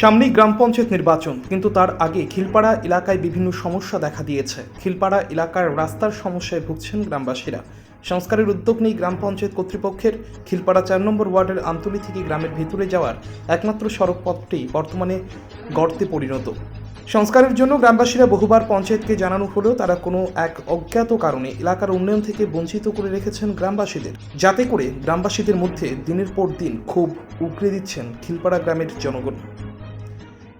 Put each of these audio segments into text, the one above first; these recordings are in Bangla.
সামনেই গ্রাম পঞ্চায়েত নির্বাচন, কিন্তু তার আগে খিলপাড়া এলাকায় বিভিন্ন সমস্যা দেখা দিয়েছে। খিলপাড়া এলাকার রাস্তার সমস্যায় ভুগছেন গ্রামবাসীরা। সংস্কারের উদ্যোগ নেই গ্রাম পঞ্চায়েত কর্তৃপক্ষের খিলপাড়া চার নম্বর ওয়ার্ডের আমতলি থেকে গ্রামের ভেতরে যাওয়ার একমাত্র সড়ক পথটি বর্তমানে গর্তে পরিণত। সংস্কারের জন্য গ্রামবাসীরা বহুবার পঞ্চায়েতকে জানানো হলেও তারা কোনো এক অজ্ঞাত কারণে এলাকার উন্নয়ন থেকে বঞ্চিত করে রেখেছেন গ্রামবাসীদের। যাতে করে গ্রামবাসীদের মধ্যে দিনের পর দিন ক্ষোভ উগরে দিচ্ছেন খিলপাড়া গ্রামের জনগণ।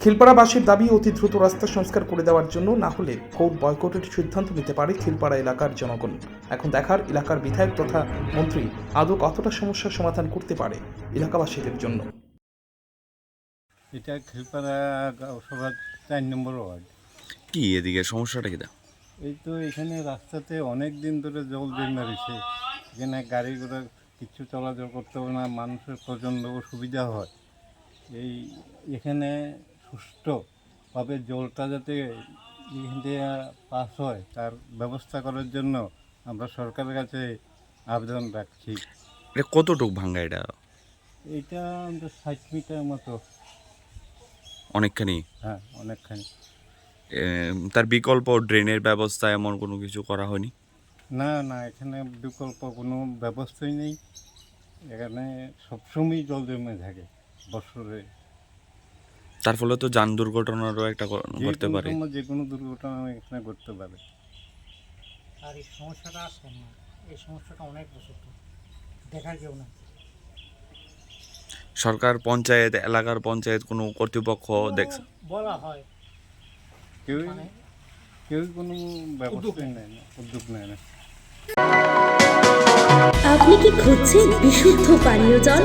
খিলপাড়াবাসীর দাবি অতি দ্রুত রাস্তা সংস্কার করে দেওয়ার জন্য না হলে কোর্ট বয়কটের সিদ্ধান্ত নিতে পারে খিলপাড়া এলাকার জনগণ। এখন দেখার এলাকার বিধায়ক তথা মন্ত্রী আদৌ কতটা সমস্যার সমাধান করতে পারে এলাকাবাসীদের জন্য। এটা খেলপাড়া সভা চার নম্বর ওয়ার্ড। কি এদিকে সমস্যাটা কি এই তো এখানে রাস্তাতে অনেক দিন ধরে জল জমে রয়েছে এখানে গাড়ি ঘোড়া কিছু চলাচল করতে হবে না মানুষের প্রচণ্ড সুবিধা হয়। এই এখানে সুষ্ঠুভাবে জলটা যাতে এখান থেকে পাস হয় তার ব্যবস্থা করার জন্য আমরা সরকারের কাছে আবেদন রাখছি। এটা কতটুক ভাঙ্গা এটা? এইটা আমাদের ষাট মিটার মতো। অনেকখানি? হ্যাঁ অনেকখানি। তার বিকল্প ড্রেনের ব্যবস্থা এমন কোনো কিছু করা হয়নি? না না এখানে বিকল্প কোনো ব্যবস্থাই নেই। এখানে সবসময় জল জমে থাকে বছরে। তার ফলে তো যান দুর্ঘটনারও একটা করতে পারে। যে কোনো দুর্ঘটনা এখানে ঘটতে পারে। আর এই সমস্যাটা আসে না। এই সমস্যাটা অনেক বছর ধরে। দেখার কেউ না সরকার পঞ্চায়েত এলাকার পঞ্চায়েত কোনো কর্তৃপক্ষ দেখছে? বলা হয়। কেউই মানে কেউই কোনো ব্যবস্থা নেয় না উদ্যোগ নেয় না। আপনি কি খুঁজছেন বিশুদ্ধ পানীয় জল?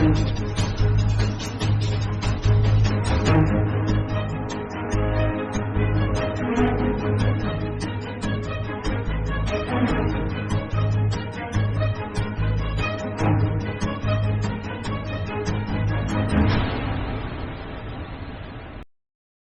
and